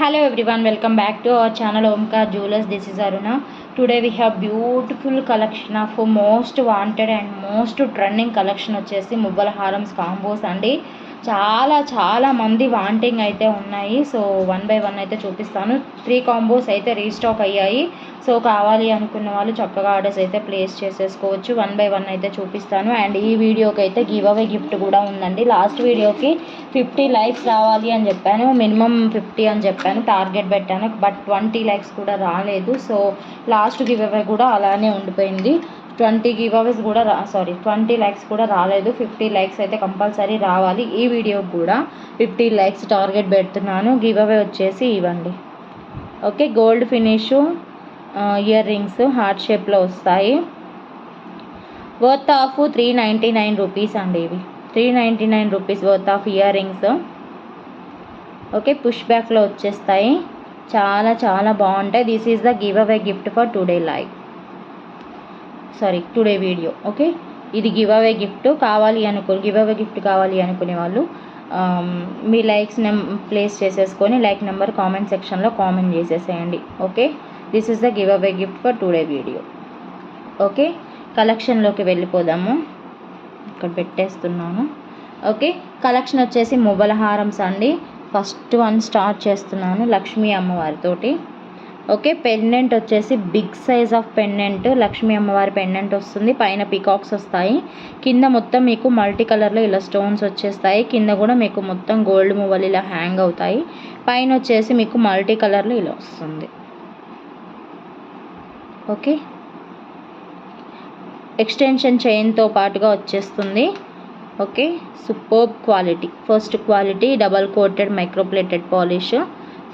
Hello everyone welcome back to our channel Omka jewellers this is Aruna today we have beautiful collection of most wanted and most trending collection వచ్చేసి mobile హారమ్స్ combos అండి. చాలా చాలా మంది wanting అయితే ఉన్నాయి. So one by one అయితే చూపిస్తాను. త్రీ కాంబోస్ అయితే రీస్టాక్ అయ్యాయి. సో కావాలి అనుకున్న వాళ్ళు చక్కగా ఆర్డర్స్ అయితే ప్లేస్ చేసేసుకోవచ్చు. వన్ బై వన్ అయితే చూపిస్తాను. అండ్ ఈ వీడియోకి అయితే గివ్ అవే గిఫ్ట్ కూడా ఉందండి. లాస్ట్ వీడియోకి ఫిఫ్టీ లైక్స్ రావాలి అని చెప్పాను. మినిమం ఫిఫ్టీ అని చెప్పాను. టార్గెట్ పెట్టాను. బట్ ట్వంటీ లైక్స్ కూడా రాలేదు. సో లాస్ట్ గివ్ అవే కూడా అలానే ఉండిపోయింది. ట్వంటీ గివ్ అవేస్ కూడా రా సారీ ట్వంటీ లైక్స్ కూడా రాలేదు. ఫిఫ్టీ లైక్స్ అయితే కంపల్సరీ రావాలి. ఈ వీడియోకి కూడా ఫిఫ్టీ లైక్స్ టార్గెట్ పెడుతున్నాను. గివ్ అవే వచ్చేసి ఇవ్వండి. Okay gold finish earrings heart షేప్లో వస్తాయి. Worth of three ninety nine rupees అండి ఇవి. Three ninety nine rupees worth of earrings. Okay push బ్యాక్లో వచ్చేస్తాయి. చాలా చాలా బాగుంటాయి. This is the give away gift for today like sorry today video okay ఇది గివ్ అవే గిఫ్ట్ కావాలి అనుకో గివ్ అవే గిఫ్ట్ కావాలి అనుకునే వాళ్ళు um, మీ లైక్స్ నెం ప్లేస్ చేసేసుకొని లైక్ నెంబర్ కామెంట్ సెక్షన్లో కామెంట్ చేసేసేయండి okay this is the give away gift for today video okay కలెక్షన్లోకి వెళ్ళిపోదాము. ఇక్కడ పెట్టేస్తున్నాను ఓకే కలెక్షన్ వచ్చేసి మొబైల్ హారమ్స్ అండి. ఫస్ట్ వన్ స్టార్ట్ చేస్తున్నాను లక్ష్మీ అమ్మవారితోటి. ఓకే పెండెంట్ వచ్చేసి big size of pendant. Lakshmi అమ్మవారి పెండెంట్ వస్తుంది. పైన పికాక్స్ వస్తాయి. కింద మొత్తం మీకు మల్టీ కలర్లో ఇలా స్టోన్స్ వచ్చేస్తాయి. కింద కూడా మీకు మొత్తం గోల్డ్ మువ్వలు ఇలా హ్యాంగ్ అవుతాయి. పైన వచ్చేసి మీకు మల్టీ కలర్లో ఇలా వస్తుంది. ఓకే. ఎక్స్టెన్షన్ చైన్తో పాటుగా వచ్చేస్తుంది. Okay superb quality. First quality double coated microplated polish.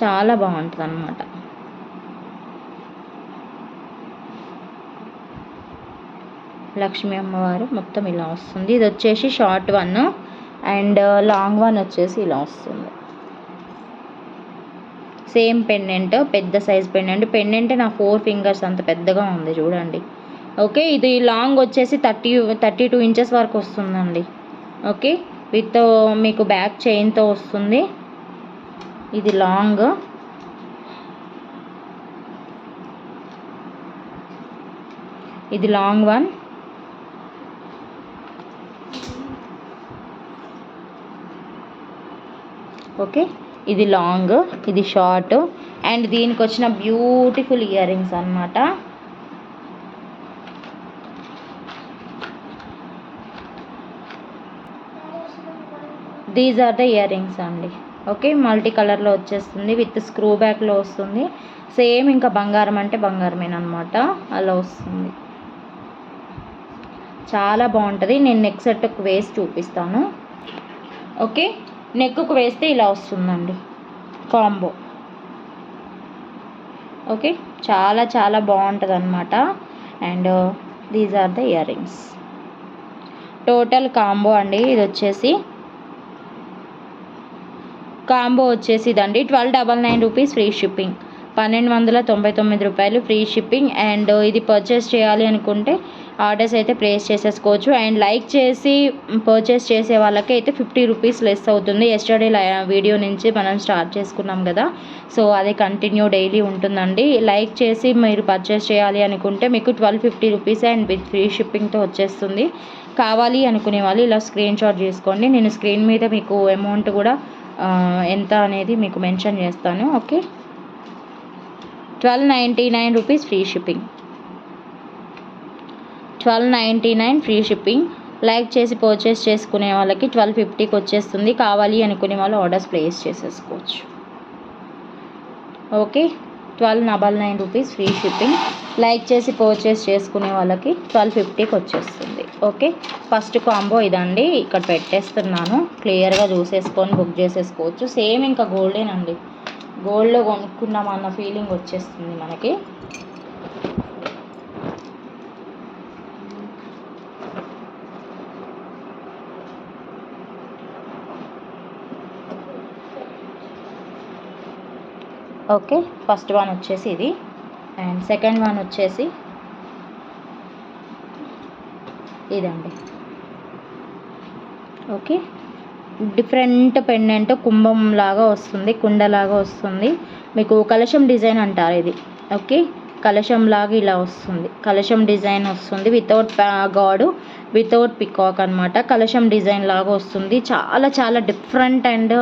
చాలా బాగుంటుంది అనమాట లక్ష్మీ అమ్మవారు మొత్తం ఇలా వస్తుంది. ఇది వచ్చేసి short one and uh, long one వచ్చేసి ఇలా వస్తుంది. సేమ్ పెండెంట్ పెద్ద సైజ్ పెండెంట్. పెండెంట్ నా ఫోర్ ఫింగర్స్ అంత పెద్దగా ఉంది చూడండి. ఓకే ఇది లాంగ్ వచ్చేసి థర్టీ థర్టీ టూ ఇంచెస్ వరకు వస్తుందండి. ఓకే విత్ uh, మీకు బ్యాక్ చైన్తో వస్తుంది. ఇది లాంగ్. ఇది లాంగ్ వన్. ఓకే? ఇది లాంగ్ ఇది షార్ట్ అండ్ దీనికి వచ్చిన బ్యూటిఫుల్ ఇయర్ రింగ్స్ అనమాట these are the earrings అండి. ఓకే? మల్టీ కలర్లో వచ్చేస్తుంది విత్ స్క్రూ బ్యాక్లో వస్తుంది. సేమ్ ఇంకా బంగారం అంటే బంగారమేనమాట అలా వస్తుంది. చాలా బాగుంటుంది. నేను నెక్స్ట్ సెట్కి వేసి చూపిస్తాను. ఓకే? నెక్కుకు వేస్తే ఇలా వస్తుందండి. కాంబో. ఓకే? చాలా చాలా బాగుంటుంది అనమాట and these are the earrings total combo అండి ఇది వచ్చేసి కాంబో వచ్చేసి ఇదండి. Twelve double nine rupees free shipping. పన్నెండు వందల తొంభై తొమ్మిది రూపాయలు ఫ్రీ షిప్పింగ్. అండ్ ఇది పర్చేస్ చేయాలి అనుకుంటే ఆర్డర్స్ అయితే ప్లేస్ చేసేసుకోవచ్చు. అండ్ లైక్ చేసి పర్చేస్ చేసే వాళ్ళకి అయితే ఫిఫ్టీ రూపీస్ లెస్ అవుతుంది. ఎస్టర్డే వీడియో నుంచి మనం స్టార్ట్ చేసుకున్నాం కదా. సో అది కంటిన్యూ డైలీ ఉంటుందండి. లైక్ చేసి మీరు పర్చేస్ చేయాలి అనుకుంటే మీకు twelve fifty rupees and with free షిప్పింగ్తో వచ్చేస్తుంది. కావాలి అనుకునే వాళ్ళు ఇలా స్క్రీన్ షాట్ చేసుకోండి. నేను స్క్రీన్ మీద మీకు అమౌంట్ కూడా ఎంత అనేది మీకు మెన్షన్ చేస్తాను. Okay? Twelve ninety nine rupees free shipping. Twelve ninety nine free shipping like చేసి పర్చేస్ చేసుకునే వాళ్ళకి ట్వెల్వ్ ఫిఫ్టీకి వచ్చేస్తుంది. కావాలి అనుకునే వాళ్ళు ఆర్డర్స్ ప్లేస్ చేసేసుకోవచ్చు. Okay twelve double nine rupees free shipping like చేసి పర్చేస్ చేసుకునే వాళ్ళకి ట్వెల్వ్ ఫిఫ్టీకి వచ్చేస్తుంది. ఓకే ఫస్ట్ కాంబో ఇదండి. ఇక్కడ పెట్టేస్తున్నాను. క్లియర్గా చూసేసుకొని బుక్ చేసేసుకోవచ్చు. సేమ్ ఇంకా గోల్డేనండి గోల్డ్లో కొనుక్కున్నాం అన్న ఫీలింగ్ వచ్చేస్తుంది మనకి. ఓకే ఫస్ట్ వన్ వచ్చేసి ఇది. అండ్ సెకండ్ వన్ వచ్చేసి ఇదండి. ఓకే డిఫరెంట్ పెండెంట్ కుంభం లాగా వస్తుంది కుండలాగా వస్తుంది. మీకు కలశం డిజైన్ అంటారు ఇది. ఓకే కలశంలాగా ఇలా వస్తుంది. కలశం డిజైన్ వస్తుంది. వితౌట్ గాడు వితౌట్ పికాక్ అనమాట కలశం డిజైన్ లాగా వస్తుంది. చాలా చాలా డిఫరెంట్ అండ్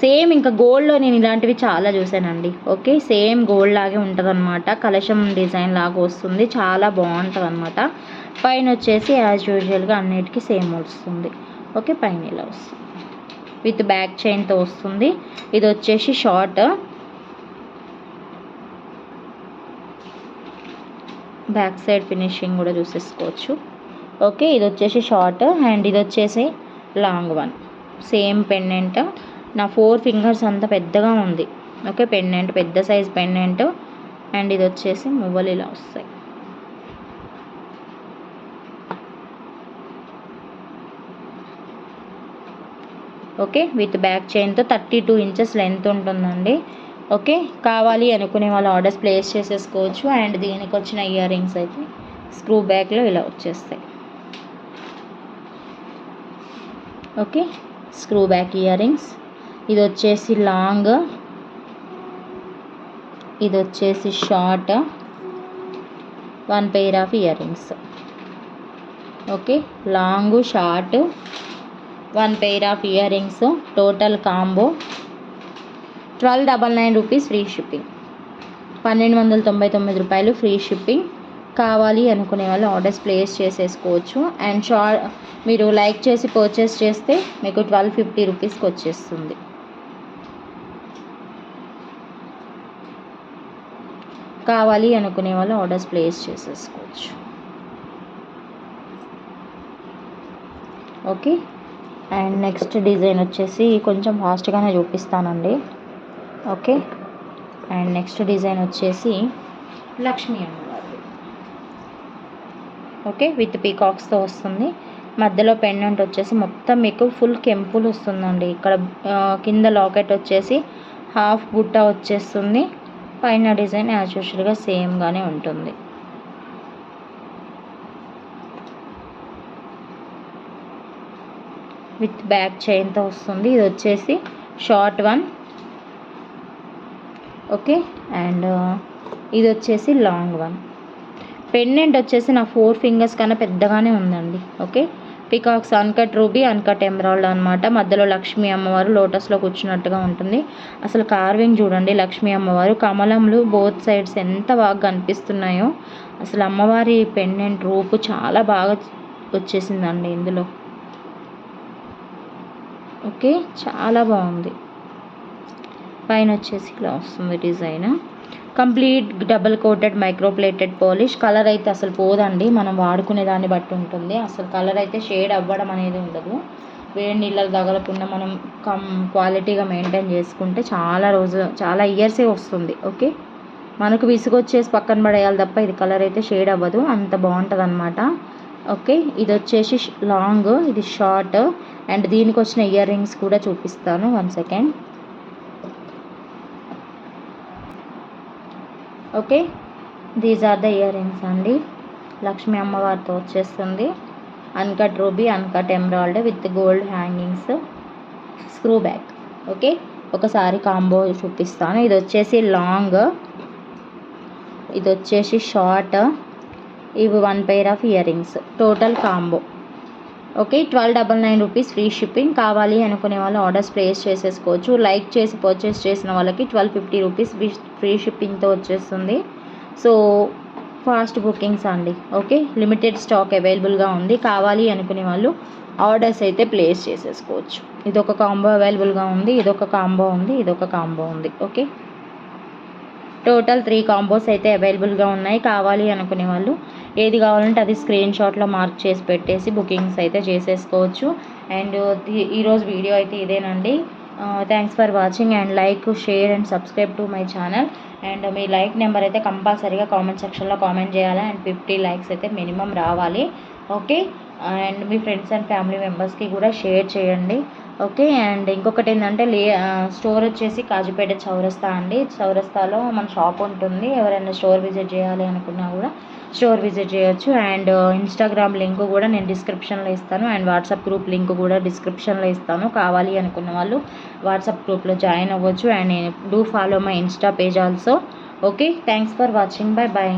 సేమ్ ఇంకా గోల్డ్లో నేను ఇలాంటివి చాలా చూసానండి. ఓకే? సేమ్ గోల్డ్ లాగే ఉంటుంది అనమాట కలశం డిజైన్ లాగా వస్తుంది. చాలా బాగుంటుంది అనమాట పైన వచ్చేసి యాజ్ యూజువల్గా అన్నిటికీ సేమ్ వస్తుంది. ఓకే? పైన ఇలా వస్తుంది. విత్ బ్యాక్ చైన్తో వస్తుంది. ఇది వచ్చేసి షార్ట్. బ్యాక్ సైడ్ ఫినిషింగ్ కూడా చూసేసుకోవచ్చు. ఓకే ఇది వచ్చేసి షార్ట్ అండ్ ఇది వచ్చేసి లాంగ్ వన్. సేమ్ పెండెంట్ నా ఫోర్ ఫింగర్స్ అంత పెద్దగా ఉంది. ఓకే పెండెంట్ పెద్ద సైజ్ పెండెంట్ అండ్ ఇది వచ్చేసి మువ్వలు ఇలా వస్తాయి. ఓకే విత్ బ్యాక్ చైన్తో థర్టీ టూ ఇంచెస్ లెంత్ ఉంటుందండి. ఓకే? కావాలి అనుకునే వాళ్ళు ఆర్డర్స్ ప్లేస్ చేసేసుకోవచ్చు. అండ్ దీనికి వచ్చిన ఇయర్ రింగ్స్ అయితే స్క్రూ బ్యాక్లో ఇలా వచ్చేస్తాయి. ఓకే? Screw back earrings. ఇది వచ్చేసి లాంగ్. ఇది వచ్చేసి short. One pair of earrings. Okay? Long short. One pair of earrings. Total combo twelve double nine rupees free shipping. పన్నెండు వందల తొంభై తొమ్మిది రూపాయలు ఫ్రీ షిప్పింగ్. కావాలి అనుకునే వాళ్ళు ఆర్డర్స్ ప్లేస్ చేసేసుకోవచ్చు. అండ్ షా మీరు లైక్ చేసి పర్చేస్ చేస్తే మీకు ట్వెల్వ్ ఫిఫ్టీ రూపీస్కి వచ్చేస్తుంది. కావాలి అనుకునే వాళ్ళు ఆర్డర్స్ ప్లేస్ చేసేసుకోవచ్చు. ఓకే. అండ్ నెక్స్ట్ డిజైన్ వచ్చేసి కొంచెం ఫాస్ట్గానే చూపిస్తానండి. ఓకే. అండ్ నెక్స్ట్ డిజైన్ వచ్చేసి లక్ష్మీ అమ్మవారి ఓకే విత్ పీకాక్స్తో వస్తుంది. మధ్యలో పెండెంట్ వచ్చేసి మొత్తం మీకు ఫుల్ కెంపుల్ వస్తుందండి. ఇక్కడ కింద లాకెట్ వచ్చేసి హాఫ్ బుట్ట వచ్చేస్తుంది. పైన డిజైన్ యాజ్ యూజువల్గా సేమ్గానే ఉంటుంది. విత్ బ్యాక్ చైన్తో వస్తుంది. ఇది వచ్చేసి షార్ట్ వన్ ఓకే? అండ్ ఇది వచ్చేసి లాంగ్ వన్. పెండెంట్ వచ్చేసి నా ఫోర్ ఫింగర్స్ కన్నా పెద్దగానే ఉందండి. Okay? Peacocks uncut ruby uncut emerald అనమాట మధ్యలో లక్ష్మీ అమ్మవారు లోటస్లో కూర్చున్నట్టుగా ఉంటుంది. అసలు కార్వింగ్ చూడండి లక్ష్మీ అమ్మవారు. కమలంలు బోత్ సైడ్స్ ఎంత బాగా కనిపిస్తున్నాయో. అసలు అమ్మవారి పెండెంట్ రూపు చాలా బాగా వచ్చేసిందండి ఇందులో. ఓకే? చాలా బాగుంది. పైన వచ్చేసి ఇలా వస్తుంది design. Complete double coated microplated polish. Colour అయితే అసలు పోదండి. మనం వాడుకునే దాన్ని బట్టి ఉంటుంది. అసలు కలర్ అయితే షేడ్ అవ్వడం అనేది ఉండదు. వేడి నీళ్ళకి తగలకుండా మనం కం క్వాలిటీగా మెయింటైన్ చేసుకుంటే చాలా రోజు చాలా ఇయర్సే వస్తుంది. ఓకే? మనకు విసుగొచ్చేసి పక్కన పడేయాలి తప్ప ఇది కలర్ అయితే షేడ్ అవ్వదు. అంత బాగుంటుంది అనమాట ఓకే? ఇది వచ్చేసి లాంగ్ ఇది షార్ట్. అండ్ దీనికి వచ్చిన ఇయర్ రింగ్స్ కూడా చూపిస్తాను. One second. Okay? These are the earrings అండి. లక్ష్మీ అమ్మవారితో వచ్చేస్తుంది. Uncut ruby uncut emerald with gold hangings screw back okay? ఒకసారి కాంబో చూపిస్తాను. ఇది వచ్చేసి లాంగ్ ఇది వచ్చేసి షార్ట్ ఇవి one pair of earrings total combo okay twelve double nine rupees free shipping కావాలి అనుకునే వాళ్ళు ఆర్డర్స్ ప్లేస్ చేసేసుకోవచ్చు. లైక్ చేసి పర్చేస్ చేసిన వాళ్ళకి ట్వెల్వ్ ఫిఫ్టీ రూపీస్ ఫ్రీ షిప్పింగ్తో వచ్చేస్తుంది. సో ఫాస్ట్ బుకింగ్స్ అండి. ఓకే లిమిటెడ్ స్టాక్ అవైలబుల్గా ఉంది. కావాలి అనుకునే వాళ్ళు ఆర్డర్స్ అయితే ప్లేస్ చేసేసుకోవచ్చు. ఇదొక కాంబో అవైలబుల్గా ఉంది. ఇదొక కాంబో ఉంది. ఇదొక కాంబో ఉంది. ఓకే. టోటల్ త్రీ కాంబోస్ అయితే అవైలబుల్గా ఉన్నాయి. కావాలి అనుకునే వాళ్ళు ఏది కావాలంటే అది స్క్రీన్ షాట్లో మార్క్ చేసి పెట్టేసి బుకింగ్స్ అయితే చేసేసుకోవచ్చు. అండ్ ఈరోజు వీడియో అయితే ఇదేనండి. Thanks for watching and like share and subscribe to my channel and me like number అయితే కంపల్సరీగా కామెంట్ సెక్షన్లో కామెంట్ చేయాలి. అండ్ ఫిఫ్టీ లైక్స్ అయితే మినిమం రావాలి. ఓకే అండ్ మీ ఫ్రెండ్స్ అండ్ ఫ్యామిలీ మెంబర్స్కి కూడా షేర్ చేయండి. ఓకే అండ్ ఇంకొకటి ఏంటంటే లే స్టోర్ వచ్చేసి కాజుపేట చౌరస్తా అండి. చౌరస్తాలో మన షాప్ ఉంటుంది. ఎవరైనా స్టోర్ విజిట్ చేయాలి అనుకున్నా కూడా స్టోర్ విజిట్ చేయొచ్చు. అండ్ ఇన్స్టాగ్రామ్ లింక్ కూడా నేను డిస్క్రిప్షన్లో ఇస్తాను. అండ్ వాట్సాప్ గ్రూప్ లింక్ కూడా డిస్క్రిప్షన్లో ఇస్తాను. కావాలి అనుకున్న వాళ్ళు వాట్సాప్ గ్రూప్లో జాయిన్ అవ్వచ్చు. And do follow my insta page also. Okay thanks for watching. Bye bye